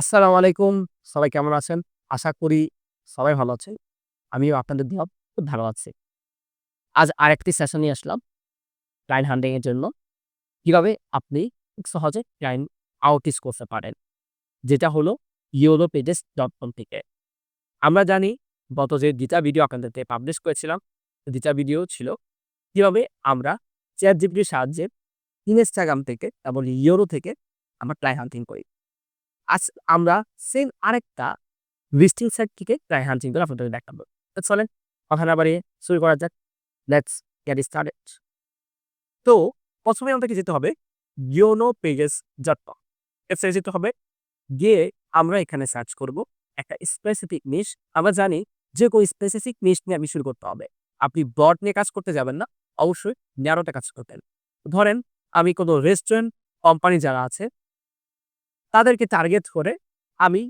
আসসালামু আলাইকুম। সবাই কেমন আছেন? আশা করি সবাই ভালো আছেন। আমিও আপনাদের দোয়ায় খুব ভালো আছি। আজ আরেকটি সেশন নিয়ে আসলাম ক্লায়েন্ট হান্টিং এর জন্য। কীভাবে আপনি খুব সহজে ক্লায়েন্ট আউটরিচ করতে পারেন। যেটা হলো কম থেকে। আমরা জানি গত যে ২ টা ভিডিও আপনাদেরকে পাবলিশ করেছিলাম, ২ টা ভিডিও ছিল কীভাবে আমরা ChatGPT র সাহায্যে ইনস্টাগ্রাম থেকে এবং ইয়োলো থেকে আমরা ক্লায়েন্ট হান্টিং করি। আজ আমরা সেম আরেকটা লিস্টিং সাইট থেকে ক্লায়েন্ট হান্টিং করে আপনাদেরকে দেখাবো। তো চলেন, কথা না বাড়িয়ে শুরু করা যাক। Let's get started. তো ১ম এ আমাদেরকে যেতে হবে YOLOPages.com ওয়েবসাইটে যেতে হবে। গিয়ে আমরা এখানে সার্চ করব একটা স্পেসিফিক নিশ। আমরা জানি যে কোনো স্পেসিফিক নিশ নিয়ে আপনি শুরু করতে হবে। আপনি ব্রড নিয়ে কাজ করতে যাবেন না। অবশ্যই ন্যারোতে কাজ করবেন। ধরেন, আমি কোনো রেস্টুরেন্ট কোম্পানি যারা আছে তাদেরকে টার্গেট করে আমি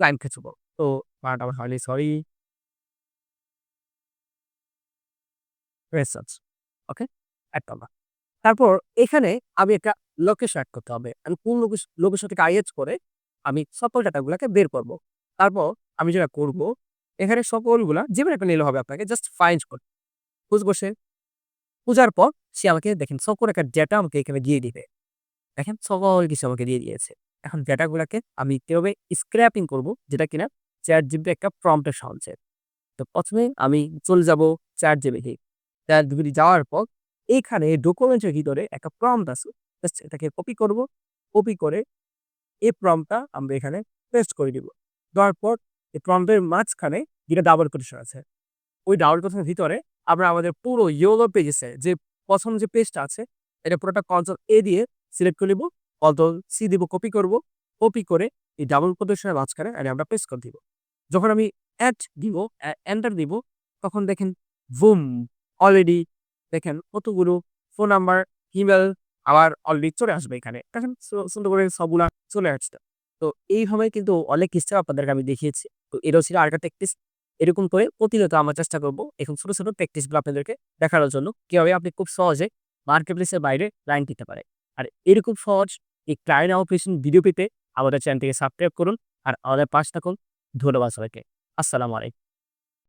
ক্লায়েন্ট খুঁজবো। তো বানানটা আমার হয়নি সরি। রিসার্চ ওকে? তারপর এখানে আমি একটা লোকেশন এড করতে হবে। আমি কোন লোকেশ লোকেশন থেকে আইএচ করে আমি সকল ডাটাগুলাকে বের করব। তারপর আমি যেটা করব, এখানে সকলগুলা যেকোনো একটা নিলে হবে আপনাকে জাস্ট ফাইন্ড করতে। খুঁজবো সে। খোঁজার পর সে আমাকে দেখেন, সকল একটা ডেটা আমাকে এখানে দিয়ে দিবে। দেখেন, সকল কিছু আমাকে দিয়ে দিয়েছে। এখন ডেটাগুলাকে আমি কীভাবে স্ক্র্যাপিং করব, যেটা কিনা ChatGPT একটা প্রম্পট এর সাহায্যে। তো ১ম এ আমি চলে যাব ChatGPT। ChatGPT যাওয়ার পর এইখানে ডকুমেন্টের ভিতরে একটা প্রম্পট আছে। জাস্ট এটাকে কপি করব। কপি করে এই প্রম্পটটা আমরা এখানে পেস্ট করে দিব। দেওয়ার পর এই প্রম্পটের মাঝখানে যেটা ডাবল কোটেশন আছে। ওই ডাবল কোটেশনের ভিতরে আমরা আমাদের পুরো YOLO পেজেস যে ১ম যে পেজটা আছে, এটা পুরোটা কন্ট্রোল এ দিয়ে সিলেক্ট করে নিব। কন্ট্রোল সি দিব কপি করব। কপি করে এই ডাবল কোটেশনের মাঝখানে আর আমরা পেস্ট করে দিব। যখন আমি এড দিব, এন্টার দিব তখন দেখেন বুম! অলরেডি দেখেন কতগুলো ফোন নাম্বার, ইমেইল আবার অলরেডি চলে আসবে এখানে। দেখেন সুন্দর করে সবগুলা চলে আসছে। তো এইভাবে কিন্তু অনেক স্টেপ আপনাদেরকে আমি দেখিয়েছি। তো এটাও ছিল আরেকটা প্র্যাকটিস। এরকম করে প্রতিনিয়ত আমরা চেষ্টা করব এখন ছোটো ছোটো প্র্যাকটিসগুলো আপনাদেরকে দেখানোর জন্য। কীভাবে আপনি খুব সহজে মার্কেটপ্লেস এর বাইরে লাইন দিতে পারেন। আর এরকম সহজ এই ক্লায়েন্ট অপারেশন ভিডিও পেতে আমাদের চ্যানেলটিকে সাবস্ক্রাইব করুন। আর আমাদের পাশ থাকুন। ধন্যবাদ সবাইকে। আসসালামু আলাইকুম।